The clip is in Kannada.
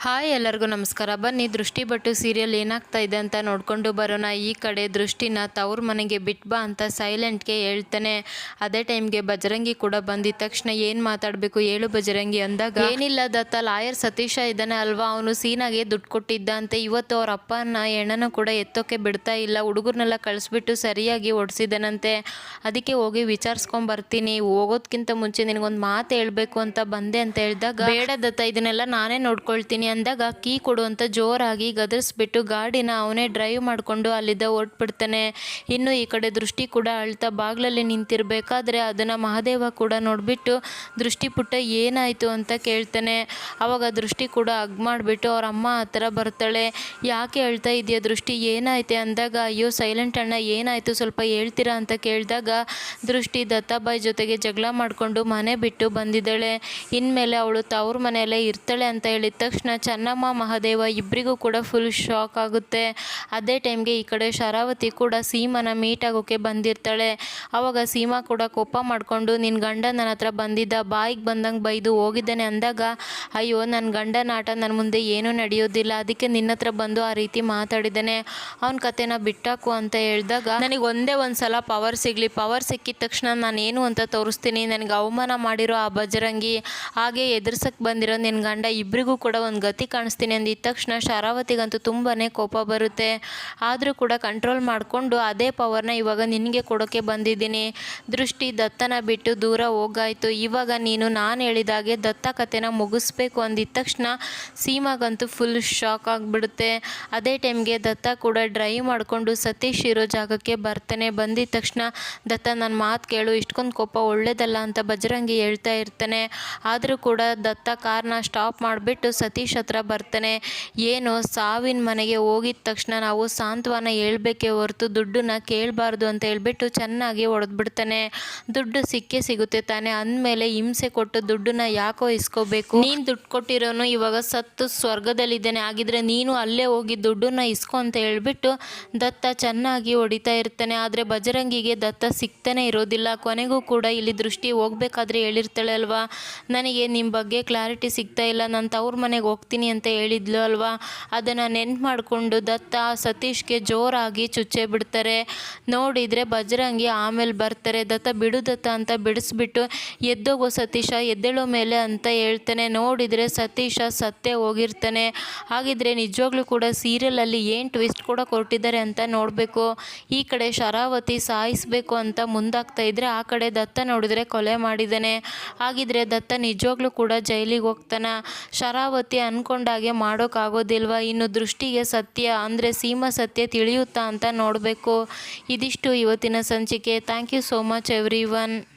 ಹಾಯ್, ಎಲ್ಲರಿಗೂ ನಮಸ್ಕಾರ. ಬನ್ನಿ, ದೃಷ್ಟಿ ಭಟ್ಟು ಸೀರಿಯಲ್ ಏನಾಗ್ತಾ ಇದೆ ಅಂತ ನೋಡ್ಕೊಂಡು ಬರೋಣ. ಈ ಕಡೆ ದೃಷ್ಟಿನ ತವ್ರ ಮನೆಗೆ ಬಿಟ್ಬಾ ಅಂತ ಸೈಲೆಂಟ್ಗೆ ಹೇಳ್ತಾನೆ. ಅದೇ ಟೈಮ್ಗೆ ಬಜರಂಗಿ ಕೂಡ ಬಂದಿದ ತಕ್ಷಣ ಏನು ಮಾತಾಡಬೇಕು? ಏಳು ಬಜರಂಗಿ ಅಂದಾಗ, ಏನಿಲ್ಲ ದತ್ತ ಲಾಯರ್ ಸತೀಶ ಇದ್ದಾನೆ ಅಲ್ವಾ? ಅವನು ಸೀನಾಗೆ ದುಡ್ಡು ಕೊಟ್ಟಿದ್ದ ಅಂತ ಇವತ್ತು ಅವ್ರ ಅಪ್ಪನ ಹೆಣ್ಣನ್ನು ಕೂಡ ಎತ್ತೋಕೆ ಬಿಡ್ತಾ ಇಲ್ಲ. ಹುಡುಗರ್ನೆಲ್ಲ ಕಳಿಸ್ಬಿಟ್ಟು ಸರಿಯಾಗಿ ಓಡಿಸಿದನಂತೆ. ಅದಕ್ಕೆ ಹೋಗಿ ವಿಚಾರಿಸ್ಕೊಂಡು ಬರ್ತೀನಿ ಹೋಗೋದ್ಕಿಂತ ಮುಂಚೆ ನಿನಗೊಂದು ಮಾತು ಹೇಳಬೇಕು ಅಂತ ಬಂದೆ ಅಂತ ಹೇಳಿದಾಗ, ಬೇಡ ದತ್ತ, ಇದನ್ನೆಲ್ಲ ನಾನೇ ನೋಡ್ಕೊಳ್ತೀನಿ ಅಂದಾಗ ಕೀ ಕೊಡು ಅಂತ ಜೋರಾಗಿ ಗದರಿಸ್ಬಿಟ್ಟು ಗಾಡಿನ ಅವನೇ ಡ್ರೈವ್ ಮಾಡಿಕೊಂಡು ಅಲ್ಲಿದ್ದ ಹೊರಟ್ಬಿಡ್ತಾನೆ. ಇನ್ನು ಈ ಕಡೆ ದೃಷ್ಟಿ ಕೂಡ ಅಳ್ತಾ ಬಾಗ್ಲಲ್ಲಿ ನಿಂತಿರಬೇಕಾದ್ರೆ ಅದನ್ನು ಮಹಾದೇವ ಕೂಡ ನೋಡಿಬಿಟ್ಟು ದೃಷ್ಟಿ ಪುಟ್ಟ ಏನಾಯಿತು ಅಂತ ಕೇಳ್ತಾನೆ. ಅವಾಗ ದೃಷ್ಟಿ ಕೂಡ ಅಗ್ ಮಾಡಿಬಿಟ್ಟು ಅವ್ರ ಅಮ್ಮ ಹತ್ರ ಬರ್ತಾಳೆ. ಯಾಕೆ ಹೇಳ್ತಾ ಇದೆಯಾ ದೃಷ್ಟಿ? ಏನಾಯ್ತೆ ಅಂದಾಗ, ಅಯ್ಯೋ, ಸೈಲೆಂಟ್ ಅಣ್ಣ, ಏನಾಯಿತು? ಸ್ವಲ್ಪ ಹೇಳ್ತೀರಾ? ಅಂತ ಕೇಳಿದಾಗ ದೃಷ್ಟಿ ದತ್ತಾಬಾಯಿ ಜೊತೆಗೆ ಜಗಳ ಮಾಡಿಕೊಂಡು ಮನೆ ಬಿಟ್ಟು ಬಂದಿದ್ದಾಳೆ. ಇನ್ಮೇಲೆ ಅವಳು ತವ್ರ ಮನೆಯಲ್ಲೇ ಇರ್ತಾಳೆ ಅಂತ ಹೇಳಿದ ತಕ್ಷಣ ಚೆನ್ನಮ್ಮ, ಮಹಾದೇವ ಇಬ್ಬರಿಗೂ ಕೂಡ ಫುಲ್ ಶಾಕ್ ಆಗುತ್ತೆ. ಅದೇ ಟೈಮ್ಗೆ ಈ ಕಡೆ ಶರಾವತಿ ಕೂಡ ಸೀಮನ ಮೀಟ್ ಆಗೋಕ್ಕೆ ಬಂದಿರ್ತಾಳೆ. ಅವಾಗ ಸೀಮಾ ಕೂಡ ಕೋಪ ಮಾಡಿಕೊಂಡು ನಿನ್ನ ಗಂಡ ನನ್ನ ಹತ್ರ ಬಂದಿದ್ದ, ಬಾಯಿಗೆ ಬಂದಂಗೆ ಬೈದು ಹೋಗಿದ್ದಾನೆ ಅಂದಾಗ, ಅಯ್ಯೋ ನನ್ನ ಗಂಡನ ಆಟ ನನ್ನ ಮುಂದೆ ಏನೂ ನಡೆಯೋದಿಲ್ಲ. ಅದಕ್ಕೆ ನಿನ್ನ ಹತ್ರ ಬಂದು ಆ ರೀತಿ ಮಾತಾಡಿದ್ದಾನೆ. ಅವನ ಕತೆನ ಬಿಟ್ಟಾಕು ಅಂತ ಹೇಳಿದಾಗ, ನನಗೆ ಒಂದೇ ಒಂದು ಸಲ ಪವರ್ ಸಿಗಲಿ. ಪವರ್ ಸಿಕ್ಕಿದ ತಕ್ಷಣ ನಾನು ಏನು ಅಂತ ತೋರಿಸ್ತೀನಿ. ನನಗೆ ಅವಮಾನ ಮಾಡಿರೋ ಆ ಬಜರಂಗಿ, ಹಾಗೆ ಎದುರ್ಸಕ್ಕೆ ಬಂದಿರೋ ನಿನ್ನ ಗಂಡ ಇಬ್ಬರಿಗೂ ಕೂಡ ಒಂದು ಗತಿ ಕಾಣಿಸ್ತೀನಿ ಅಂದಿದ ತಕ್ಷಣ ಶರಾವತಿಗಂತೂ ತುಂಬಾ ಕೋಪ ಬರುತ್ತೆ. ಆದರೂ ಕೂಡ ಕಂಟ್ರೋಲ್ ಮಾಡಿಕೊಂಡು ಅದೇ ಪವರ್ನ ಇವಾಗ ನಿನಗೆ ಕೊಡೋಕ್ಕೆ ಬಂದಿದ್ದೀನಿ. ದೃಷ್ಟಿ ದತ್ತನ ಬಿಟ್ಟು ದೂರ ಹೋಗಾಯಿತು. ಇವಾಗ ನೀನು ನಾನು ಹೇಳಿದಾಗೆ ದತ್ತ ಕಥೆನ ಮುಗಿಸ್ಬೇಕು ಅಂದಿದ ತಕ್ಷಣ ಸೀಮಾಗಂತೂ ಫುಲ್ ಶಾಕ್ ಆಗಿಬಿಡುತ್ತೆ. ಅದೇ ಟೈಮ್ಗೆ ದತ್ತ ಕೂಡ ಡ್ರೈವ್ ಮಾಡಿಕೊಂಡು ಸತೀಶ್ ಇರೋ ಜಾಗಕ್ಕೆ ಬರ್ತಾನೆ. ಬಂದಿದ ತಕ್ಷಣ, ದತ್ತ ನನ್ನ ಮಾತು ಕೇಳು. ಇಷ್ಟೊಂದು ಕೋಪ ಒಳ್ಳೇದಲ್ಲ ಅಂತ ಬಜರಂಗಿ ಹೇಳ್ತಾ ಇರ್ತಾನೆ. ಆದರೂ ಕೂಡ ದತ್ತ ಕಾರ್ನ ಸ್ಟಾಪ್ ಮಾಡಿಬಿಟ್ಟು ಸತೀಶ್ ಹತ್ರ ಬರ್ತಾನೆ. ಏನು ಸಾವಿನ ಮನೆಗೆ ಹೋಗಿದ ತಕ್ಷಣ ನಾವು ಸಾಂತ್ವನ ಹೇಳ್ಬೇಕೇ ಹೊರತು ದುಡ್ಡನ್ನ ಕೇಳಬಾರ್ದು ಅಂತ ಹೇಳ್ಬಿಟ್ಟು ಚೆನ್ನಾಗಿ ಹೊಡೆದ್ಬಿಡ್ತಾನೆ. ದುಡ್ಡು ಸಿಕ್ಕೇ ಸಿಗುತ್ತೆ ತಾನೆ. ಅಂದಮೇಲೆ ಹಿಂಸೆ ಕೊಟ್ಟು ದುಡ್ಡನ್ನ ಯಾಕೋ ಇಸ್ಕೋಬೇಕು? ನೀನು ದುಡ್ಡು ಕೊಟ್ಟಿರೋನು ಇವಾಗ ಸತ್ತು ಸ್ವರ್ಗದಲ್ಲಿದ್ದಾನೆ. ಆಗಿದ್ರೆ ನೀನು ಅಲ್ಲೇ ಹೋಗಿ ದುಡ್ಡನ್ನ ಇಸ್ಕೊ ಅಂತ ಹೇಳ್ಬಿಟ್ಟು ದತ್ತ ಚೆನ್ನಾಗಿ ಹೊಡಿತಾ ಇರ್ತಾನೆ. ಆದರೆ ಬಜರಂಗಿಗೆ ದತ್ತ ಸಿಗ್ತಾನೆ ಇರೋದಿಲ್ಲ. ಕೊನೆಗೂ ಕೂಡ ಇಲ್ಲಿ ದೃಷ್ಟಿ ಹೋಗ್ಬೇಕಾದ್ರೆ ಹೇಳಿರ್ತಾಳೆ ಅಲ್ವಾ? ನನಗೆ ನಿಮ್ಮ ಬಗ್ಗೆ ಕ್ಲಾರಿಟಿ ಸಿಗ್ತಾ ಇಲ್ಲ. ನಾನು ತವ್ರ ಮನೆಗೆ ಹೋಗ್ತೀನಿ ಅಂತ ಹೇಳಿದ್ಲು ಅಲ್ವಾ? ಅದನ್ನು ನೆನ್ಪು ಮಾಡಿಕೊಂಡು ದತ್ತ ಸತೀಶ್ಗೆ ಜೋರಾಗಿ ಚುಚ್ಚೆ ಬಿಡ್ತಾರೆ. ನೋಡಿದರೆ ಬಜರಂಗಿ ಆಮೇಲೆ ಬರ್ತಾರೆ. ದತ್ತ, ಬಿಡು ದತ್ತ ಅಂತ ಬಿಡಿಸ್ಬಿಟ್ಟು ಎದ್ದೋಗೋ ಸತೀಶ, ಎದ್ದೇಳೋ ಮೇಲೆ ಅಂತ ಹೇಳ್ತಾನೆ. ನೋಡಿದರೆ ಸತೀಶ ಸತ್ತೇ ಹೋಗಿರ್ತಾನೆ. ಹಾಗಿದ್ರೆ ನಿಜವಾಗ್ಲೂ ಕೂಡ ಸೀರಿಯಲಲ್ಲಿ ಏನು ಟ್ವಿಸ್ಟ್ ಕೂಡ ಕೊಟ್ಟಿದ್ದಾರೆ ಅಂತ ನೋಡಬೇಕು. ಈ ಕಡೆ ಶರಾವತಿ ಸಾಯಿಸಬೇಕು ಅಂತ ಮುಂದಾಗ್ತಾ ಇದ್ರೆ ಆ ಕಡೆ ದತ್ತ ನೋಡಿದರೆ ಕೊಲೆ ಮಾಡಿದ್ದಾನೆ. ಹಾಗಿದ್ರೆ ದತ್ತ ನಿಜವಾಗ್ಲೂ ಕೂಡ ಜೈಲಿಗೆ ಹೋಗ್ತಾನ. ಶರಾವತಿ ಅಂದ್ಕೊಂಡಾಗೆ ಮಾಡೋಕ್ಕಾಗೋದಿಲ್ವ ಇನ್ನು ದೃಷ್ಟಿಗೆ ಸತ್ಯ ಅಂದರೆ ಸೀಮಾ ಸತ್ಯ ತಿಳಿಯುತ್ತಾ ಅಂತ ನೋಡಬೇಕು. ಇದಿಷ್ಟು ಇವತ್ತಿನ ಸಂಚಿಕೆ. Thank you so much everyone